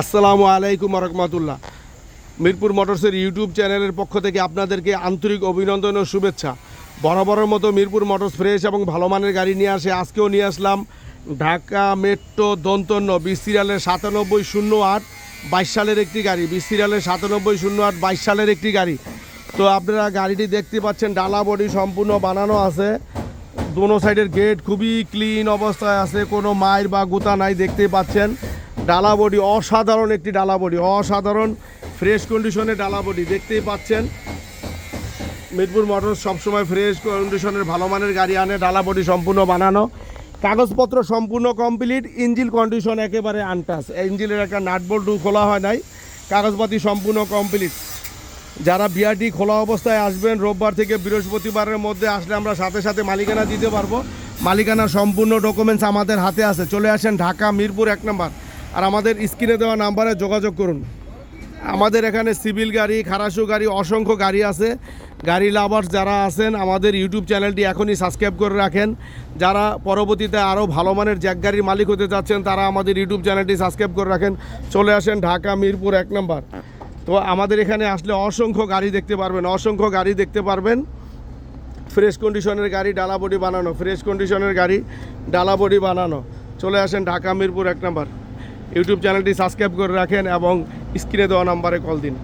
আসসালামু আলাইকুম রহমতুল্লাহ। মিরপুর মোটরসের ইউটিউব চ্যানেলের পক্ষ থেকে আপনাদেরকে আন্তরিক অভিনন্দন ও শুভেচ্ছা। বরাবরের মতো মিরপুর মোটরস ফ্রেশ এবং ভালো মানের গাড়ি নিয়ে আসে, আজকেও নিয়ে আসলাম ঢাকা মেট্রো দন্তন্য বিশ সাতানব্বই শূন্য আট বাইশ সালের একটি গাড়ি। বিশ সাতানব্বই শূন্য আট বাইশ সালের একটি গাড়ি। তো আপনারা গাড়িটি দেখতে পাচ্ছেন, ডালা বডি সম্পূর্ণ বানানো আছে। দোনো সাইডের গেট খুবই ক্লিন অবস্থায় আছে, কোনো মায়ের বা গুতা নাই, দেখতে পাচ্ছেন। ডালা বডি অসাধারণ একটি ডালা বডি অসাধারণ ফ্রেশ কন্ডিশনে ডালা বডি দেখতেই পাচ্ছেন। মিরপুর মোটর সবসময় ফ্রেশ কন্ডিশনের ভালো মানের গাড়ি আনে ডালা বডি সম্পূর্ণ বানানো। কাগজপত্র সম্পূর্ণ কমপ্লিট ইঞ্জিল কন্ডিশন একেবারে আনটাস ইঞ্জিলের একটা নাট বোল্টু খোলা হয় নাই, কাগজপাতি সম্পূর্ণ কমপ্লিট যারা বিআরটি খোলা অবস্থায় আসবেন, রোববার থেকে বৃহস্পতিবারের মধ্যে আসলে আমরা সাথে সাথে মালিকানা দিতে পারব। মালিকানার সম্পূর্ণ ডকুমেন্টস আমাদের হাতে আছে। চলে আসেন ঢাকা, মিরপুর এক নম্বর। আর আমাদের স্ক্রিনে দেওয়া নাম্বারে যোগাযোগ করুন। আমাদের এখানে সিভিল গাড়ি, খারাসু গাড়ি, অসংখ্য গাড়ি আছে। গাড়ি লাভার্স যারা আছেন, আমাদের ইউটিউব চ্যানেলটি এখনই সাবস্ক্রাইব করে রাখেন। যারা পরবর্তীতে আরও ভালো মানের জ্যাক গাড়ির মালিক হতে চাচ্ছেন, তারা আমাদের ইউটিউব চ্যানেলটি সাবস্ক্রাইব করে রাখেন। চলে আসেন ঢাকা, মিরপুর এক নম্বর। তো আমাদের এখানে আসলে অসংখ্য গাড়ি দেখতে পারবেন, অসংখ্য গাড়ি দেখতে পারবেন। ফ্রেশ কন্ডিশনের গাড়ি, ডালা বডি বানানো, ফ্রেশ কন্ডিশনের গাড়ি, ডালা বডি বানানো। চলে আসেন ঢাকা, মিরপুর এক নম্বর। ইউটিউব চ্যানেলটি সাবস্ক্রাইব করে রাখেন এবং স্ক্রিনে দেওয়া নাম্বারে কল দিন।